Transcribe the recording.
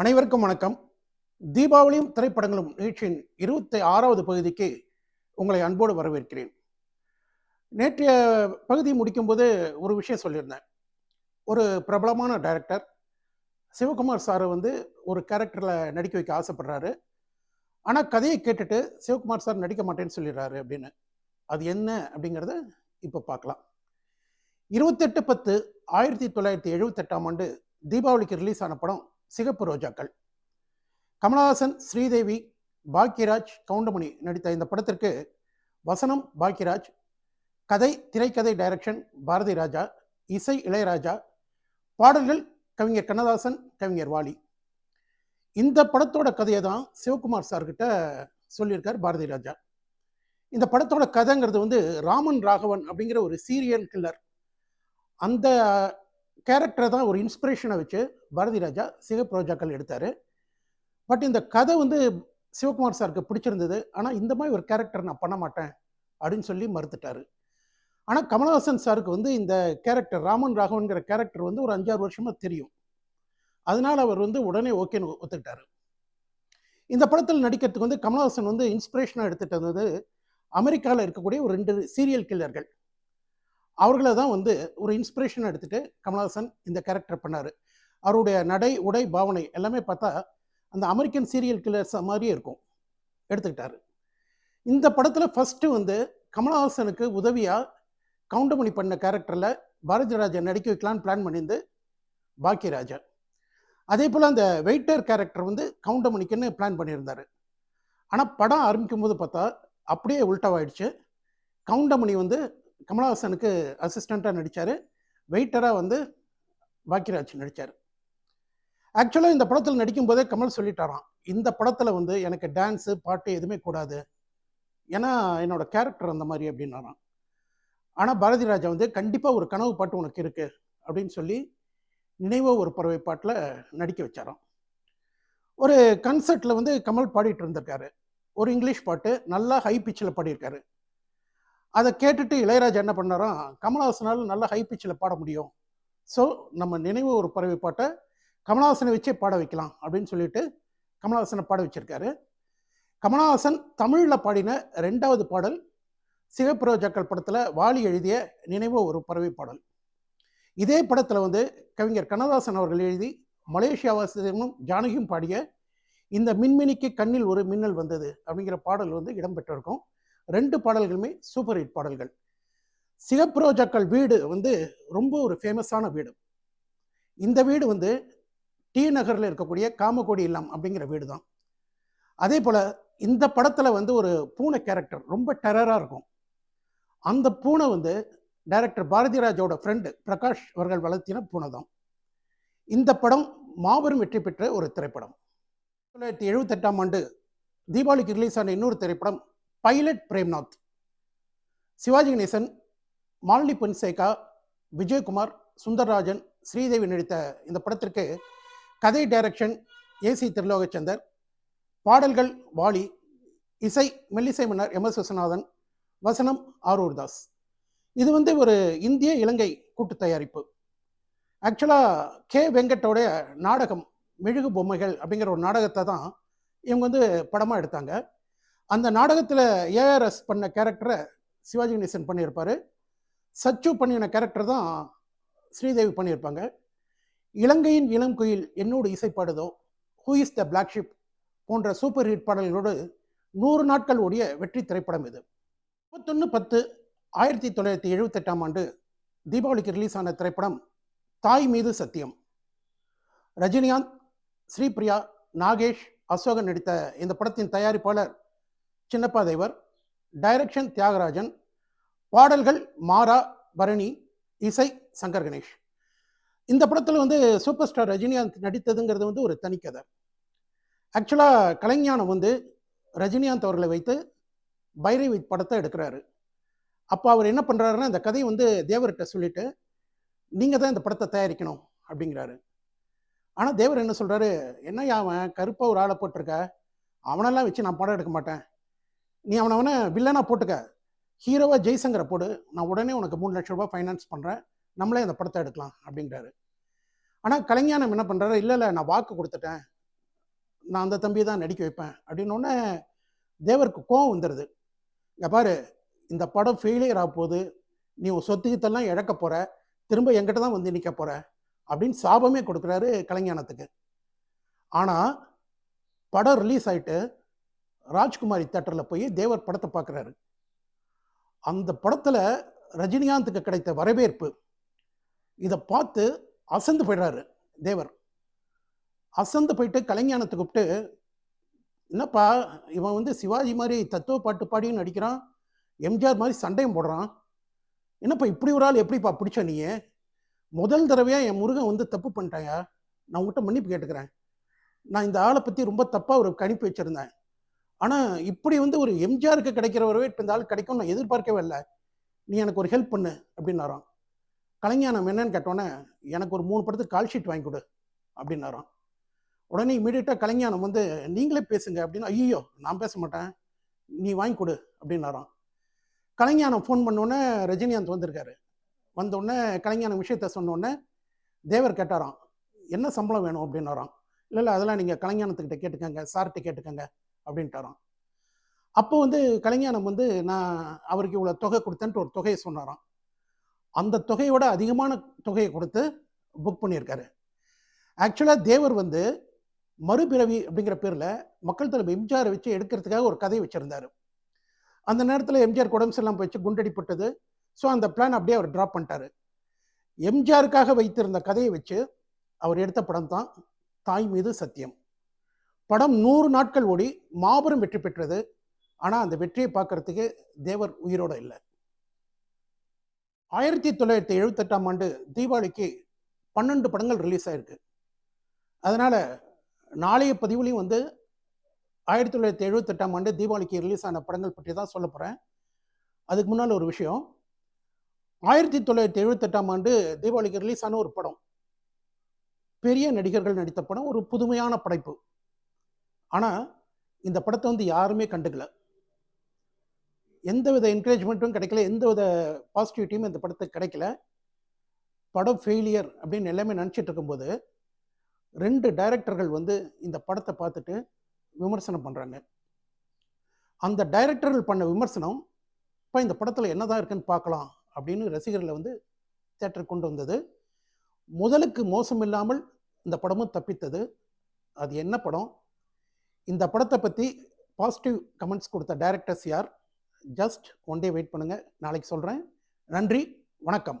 அனைவருக்கும் வணக்கம். தீபாவளியும் திரைப்படங்களும் நிகழ்ச்சியின் இருபத்தி ஆறாவது பகுதிக்கு உங்களை அன்போடு வரவேற்கிறேன். நேற்றைய பகுதி முடிக்கும்போது ஒரு விஷயம் சொல்லியிருந்தேன். ஒரு பிரபலமான டைரக்டர் சிவகுமார் சாரை வந்து ஒரு கேரக்டரில் நடிக்க வைக்க ஆசைப்படுறாரு. ஆனால் கதையை கேட்டுட்டு சிவகுமார் சார் நடிக்க மாட்டேன்னு சொல்லிடுறாரு அப்படின்னு. அது என்ன அப்படிங்கிறத இப்போ பார்க்கலாம். இருபத்தெட்டு பத்து ஆயிரத்தி தொள்ளாயிரத்தி எழுபத்தெட்டாம் ஆண்டு தீபாவளிக்கு ரிலீஸ் ஆன படம் சிகப்பு ரோஜாக்கள். கமலஹாசன் ஸ்ரீதேவி பாக்யராஜ் கவுண்டமணி நடித்த இந்த படத்திற்கு வசனம் பாக்யராஜ் கதை திரைக்கதை டைரக்ஷன் பாரதி ராஜா இசை இளையராஜா பாடல்கள் கவிஞர் கண்ணதாசன் கவிஞர் வாலி. இந்த படத்தோட கதையை தான் சிவகுமார் சார்கிட்ட சொல்லியிருக்கார் பாரதி ராஜா. இந்த படத்தோட கதைங்கிறது வந்து ராமன் ராகவன் அப்படிங்கிற ஒரு சீரியல் கில்லர் அந்த கேரக்டரை தான் ஒரு இன்ஸ்பிரேஷனை வச்சு பாரதி ராஜா சிகப்பு ரோஜாக்கள் எடுத்தார். பட் இந்த கதை வந்து சிவகுமார் சாருக்கு பிடிச்சிருந்தது. ஆனால் இந்த மாதிரி ஒரு கேரக்டர் நான் பண்ண மாட்டேன் அப்படின்னு சொல்லி மறுத்துட்டார். ஆனால் கமலஹாசன் சாருக்கு வந்து இந்த கேரக்டர் ராமன் ராகவன்கிற கேரக்டர் வந்து ஒரு அஞ்சாறு வருஷமாக தெரியும். அதனால் அவர் வந்து உடனே ஓகேன்னு ஒத்துக்கிட்டாரு. இந்த படத்தில் நடிக்கிறதுக்கு வந்து கமலஹாசன் வந்து இன்ஸ்பிரேஷனாக எடுத்துகிட்டு வந்து அமெரிக்காவில் இருக்கக்கூடிய ஒரு ரெண்டு சீரியல் கில்லர்கள் அவர்களை தான் வந்து ஒரு இன்ஸ்பிரேஷன் எடுத்துகிட்டு கமலஹாசன் இந்த கேரக்டர் பண்ணார். அவருடைய நடை உடை பாவனை எல்லாமே பார்த்தா அந்த அமெரிக்கன் சீரியல் கில்லர்ஸ் மாதிரியே இருக்கும். எடுத்துக்கிட்டாரு. இந்த படத்தில் ஃபஸ்ட்டு வந்து கமல்ஹாசனுக்கு உதவியாக கவுண்டமணி பண்ண கேரக்டரில் பாரதிராஜன் நடிக்க வைக்கலான்னு பிளான் பண்ணியிருந்து பாக்கியராஜா. அதே போல் அந்த வெயிட்டர் கேரக்டர் வந்து கவுண்டமணிக்குன்னு பிளான் பண்ணியிருந்தார். ஆனால் படம் ஆரம்பிக்கும் போது பார்த்தா அப்படியே உல்ட்டாவாயிடுச்சு கவுண்டமணி வந்து கமலஹாசனுக்கு அசிஸ்டண்ட்டாக நடித்தார் வெயிட்டராக வந்து பாக்கியராஜ் நடித்தார் ஆக்சுவலாக இந்த படத்தில் நடிக்கும் போதே கமல் சொல்லிட்டாராம். இந்த படத்தில் வந்து எனக்கு டான்ஸு பாட்டு எதுவுமே கூடாது. ஏன்னா என்னோடய கேரக்டர் அந்த மாதிரி அப்படின்னாராம். ஆனால் பாரதி ராஜா வந்து கண்டிப்பாக ஒரு கனவு பாட்டு உனக்கு இருக்குது அப்படின்னு சொல்லி நினைவோ ஒரு பறவை பாட்டில் நடிக்க வச்சாராம். ஒரு கன்சர்ட்டில் வந்து கமல் பாடிட்டு இருந்திருக்காரு. ஒரு இங்கிலீஷ் பாட்டு நல்லா ஹை பிச்சில் பாடியிருக்காரு. அதை கேட்டுட்டு இளையராஜா என்ன பண்ணாராம் கமலஹாசனால் நல்லா ஹை பிச்சில் பாட முடியும். ஸோ நம்ம நினைவு ஒரு பறவை பாட்டை கமலஹாசனை வச்சே பாட வைக்கலாம் அப்படின்னு சொல்லிட்டு கமலஹாசனை பாட வச்சிருக்காரு. கமலஹாசன் தமிழில் பாடின ரெண்டாவது பாடல் சிவப்பு ரோஜாக்கள் படத்தில் வாலி எழுதிய நினைவு ஒரு பறவை பாடல். இதே படத்தில் வந்து கவிஞர் கண்ணதாசன் அவர்கள் எழுதி மலேசியாவாசியமும் ஜானகியும் பாடிய இந்த மின்மினிக்கு கண்ணில் ஒரு மின்னல் வந்தது அப்படிங்கிற பாடல் வந்து இடம்பெற்றிருக்கும். ரெண்டு பாடல்களுமே சூப்பர் ஹிட் பாடல்கள். சிகப்பு ரோஜாக்கள் வீடு வந்து ரொம்ப ஒரு ஃபேமஸான வீடு. இந்த வீடு வந்து டி நகரில் இருக்கக்கூடிய காமகோடி இல்லம் அப்படிங்கிற வீடு தான் அதே போல் இந்த படத்தில் வந்து ஒரு பூனை கேரக்டர் ரொம்ப டெரராக இருக்கும். அந்த பூனை வந்து டைரக்டர் பாரதிராஜோட ஃப்ரெண்டு பிரகாஷ் அவர்கள் வளர்த்தின பூனை தான் இந்த படம் மாபெரும் வெற்றி பெற்ற ஒரு திரைப்படம். தொள்ளாயிரத்தி எழுபத்தெட்டாம் ஆண்டு தீபாவளிக்கு ரிலீஸ் ஆன இன்னொரு திரைப்படம் பைலட் பிரேம்நாத் சிவாஜி கணேசன் மாலினி பொன்சேகா விஜயகுமார் சுந்தர்ராஜன் ஸ்ரீதேவி நடித்த இந்த படத்திற்கு கதை டைரக்ஷன் ஏசி திருலோகச்சந்தர் பாடல்கள் வாலி இசை மெல்லிசை மன்னர் எம் எஸ் விஸ்வநாதன் வசனம் ஆரூர் தாஸ். இது வந்து ஒரு இந்திய இலங்கை கூட்டு தயாரிப்பு. ஆக்சுவலாக கே வெங்கட்டோடைய நாடகம் மெழுகு பொம்மைகள் அப்படிங்கிற ஒரு நாடகத்தை தான் இவங்க வந்து படமாக எடுத்தாங்க. அந்த நாடகத்தில் ஏஆர்எஸ் பண்ண கேரக்டரை சிவாஜி கணேசன் பண்ணியிருப்பார். சச்சு பண்ணின கேரக்டர் தான் ஸ்ரீதேவி பண்ணியிருப்பாங்க. இலங்கையின் இளம் குயில் என்னோடு இசைப்பாடுதோ who is the black sheep போன்ற சூப்பர் ஹிட் பாடல்களோடு நூறு நாட்கள் ஓடிய வெற்றி திரைப்படம் இது. முப்பத்தொன்று பத்து ஆயிரத்தி தொள்ளாயிரத்தி எழுபத்தெட்டாம் ஆண்டு தீபாவளிக்கு ரிலீஸ் ஆன திரைப்படம் தாய் மீது சத்தியம். ரஜினிகாந்த் ஸ்ரீபிரியா நாகேஷ் அசோகன் நடித்த இந்த படத்தின் தயாரிப்பாளர் சின்னப்பா தேவர் டைரக்ஷன் தியாகராஜன் பாடல்கள் மாரா பரணி இசை சங்கர் கணேஷ். இந்த படத்தில் வந்து சூப்பர் ஸ்டார் ரஜினிகாந்த் நடித்ததுங்கிறது வந்து ஒரு தனிக்கதை ஆக்சுவலாக கலைஞானம் வந்து ரஜினிகாந்த் அவர்களை வைத்து பைரவி படத்தை எடுக்கிறாரு. அப்போ அவர் என்ன பண்ணுறாருன்னா இந்த கதையை வந்து தேவர்கிட்ட சொல்லிட்டு நீங்கள் தான் இந்த படத்தை தயாரிக்கணும் அப்படிங்கிறாரு. ஆனால் தேவர் என்ன சொல்கிறாரு என்ன அவன் கருப்பாக ஒரு ஆளை போட்டிருக்க? அவனெல்லாம் வச்சு நான் படம் எடுக்க மாட்டேன். நீ அவனை அவனை வில்லனா போட்டுக்க. ஹீரோவாக ஜெய்சங்கரை போடு. நான் உடனே உனக்கு மூணு லட்ச ரூபாய் ஃபைனான்ஸ் பண்ணுறேன் நம்மளே அந்த படத்தை எடுக்கலாம் அப்படிங்கிறாரு ஆனால் கலைஞானம் என்ன பண்ணுறாரு இல்லை இல்லை நான் வாக்கு கொடுத்துட்டேன். நான் அந்த தம்பியை தான் நடிக்க வைப்பேன். அப்படின்னோடனே தேவருக்கு கோவம் வந்துடுது இங்கே பாரு இந்த படம் ஃபெயிலியர் ஆக போகுது. நீ உன் சொத்துக்கிட்டெல்லாம் இழக்க போகிற திரும்ப எங்கிட்ட தான் வந்து நிற்க போகிற அப்படின்னு சாபமே கொடுக்குறாரு கலைஞானத்துக்கு. ஆனால் படம் ரிலீஸ் ஆகிட்டு ராஜ்குமாரி தேட்டரில் போய் தேவர் படத்தை பார்க்குறாரு அந்த படத்தில் ரஜினிகாந்துக்கு கிடைத்த வரவேற்பு இதை பார்த்து அசந்து போயிடுறாரு தேவர். அசந்து போயிட்டு கலைஞானத்தை கூப்பிட்டு என்னப்பா இவன் வந்து சிவாஜி மாதிரி தத்துவ பாட்டு பாடியும் நடிக்கிறான் எம்ஜிஆர் மாதிரி சண்டையும் போடுறான். என்னப்பா இப்படி ஒரு ஆள் எப்படிப்பா பிடிச்ச நீ? முதல் தடவையாக என் முருகன் வந்து தப்பு பண்ணிட்டாயா? நான் உங்கள்கிட்ட மன்னிப்பு கேட்டுக்கிறேன். நான் இந்த ஆளை பற்றி ரொம்ப தப்பாக ஒரு கணிப்பு வச்சுருந்தேன். ஆனால் இப்படி வந்து ஒரு எம்ஜிஆருக்கு கிடைக்கிற வரவேற்பு இந்த ஆள் கிடைக்கும் நான் எதிர்பார்க்கவே இல்லை. நீ எனக்கு ஒரு ஹெல்ப் பண்ணு அப்படின்னாராம். கலைஞானம் என்னன்னு கேட்டோன்னே எனக்கு ஒரு மூணு படத்துக்கு கால் ஷீட் வாங்கி கொடு அப்படின்னாராம். உடனே இமீடியட்டாக கலைஞானம் வந்து நீங்களே பேசுங்க அப்படின்னு ஐயோ நான் பேச மாட்டேன் நீ வாங்கி கொடு அப்படின்னாராம். கலைஞானம் ஃபோன் பண்ணோன்னே ரஜினிகாந்த் வந்திருக்காரு. வந்தோடனே கலைஞானம் விஷயத்த சொன்னோடனே தேவர் கேட்டாராம் என்ன சம்பளம் வேணும்? அப்படின்னாராம். இல்லை இல்லை அதெல்லாம் நீங்கள் கலைஞானத்துக்கிட்ட கேட்டுக்கங்க சார்கிட்ட கேட்டுக்கங்க அப்படின்ட்டாராம். அப்போ வந்து கலைஞானம் வந்து நான் அவருக்கு இவ்வளோ தொகை கொடுத்தேன்ட்டு ஒரு தொகையை சொன்னாராம். அந்த தொகையோட அதிகமான தொகையை கொடுத்து புக் பண்ணியிருக்காரு. ஆக்சுவலாக தேவர் வந்து மறுபிறவி அப்படிங்கிற பேரில் மக்கள் தலைவர் எம்ஜிஆரை வச்சு எடுக்கிறதுக்காக ஒரு கதையை வச்சுருந்தாரு. அந்த நேரத்தில் எம்ஜிஆர் உடம்பு சரியில்லாம போயிடுச்சு குண்டடிப்பட்டது. ஸோ அந்த பிளான் அப்படியே அவர் ட்ராப் பண்ணிட்டாரு. எம்ஜிஆருக்காக வைத்திருந்த கதையை வச்சு அவர் எடுத்த படம் தான் தாய் மீது சத்தியம். படம் நூறு நாட்கள் ஓடி மாபெரும் வெற்றி பெற்றது. ஆனால் அந்த வெற்றியை பார்க்கறதுக்கு தேவர் உயிரோட இல்லை. ஆயிரத்தி தொள்ளாயிரத்தி எழுபத்தெட்டாம் ஆண்டு தீபாவளிக்கு பன்னெண்டு படங்கள் ரிலீஸ் ஆயிருக்கு. அதனால் நாளைய பதிவுலையும் வந்து ஆயிரத்தி தொள்ளாயிரத்தி எழுபத்தெட்டாம் ஆண்டு தீபாவளிக்கு ரிலீஸ் ஆன படங்கள் பற்றி தான் சொல்ல போகிறேன் அதுக்கு முன்னால் ஒரு விஷயம். ஆயிரத்தி தொள்ளாயிரத்தி எழுபத்தெட்டாம் ஆண்டு தீபாவளிக்கு ரிலீஸ் ஆன ஒரு படம். பெரிய நடிகர்கள் நடித்த படம் ஒரு புதுமையான படைப்பு. ஆனால் இந்த படத்தை வந்து யாருமே கண்டுக்கல. எந்தவித என்கரேஜ்மெண்ட்டும் கிடைக்கல எந்த வித பாசிட்டிவிட்டியும் இந்த படத்துக்கு கிடைக்கல. படம் ஃபெயிலியர் அப்படின்னு எல்லாமே நினச்சிட்டு இருக்கும்போது ரெண்டு டைரக்டர்கள் வந்து இந்த படத்தை பார்த்துட்டு விமர்சனம் பண்ணுறாங்க அந்த டைரக்டர்கள் பண்ண விமர்சனம் இப்போ இந்த படத்தில் என்னதான் இருக்குன்னு பார்க்கலாம் அப்படின்னு ரசிகர்களை வந்து தேட்டருக்கு கொண்டு வந்தது. முதலுக்கு மோசம் இல்லாமல் இந்த படமும் தப்பித்தது. அது என்ன படம்? இந்த படத்தை பற்றி பாசிட்டிவ் கமெண்ட்ஸ் கொடுத்த டைரக்டர்ஸ் யார்? ஜஸ்ட் ஒன் டே வெயிட் பண்ணுங்கள் நாளைக்கு சொல்கிறேன் நன்றி. வணக்கம்.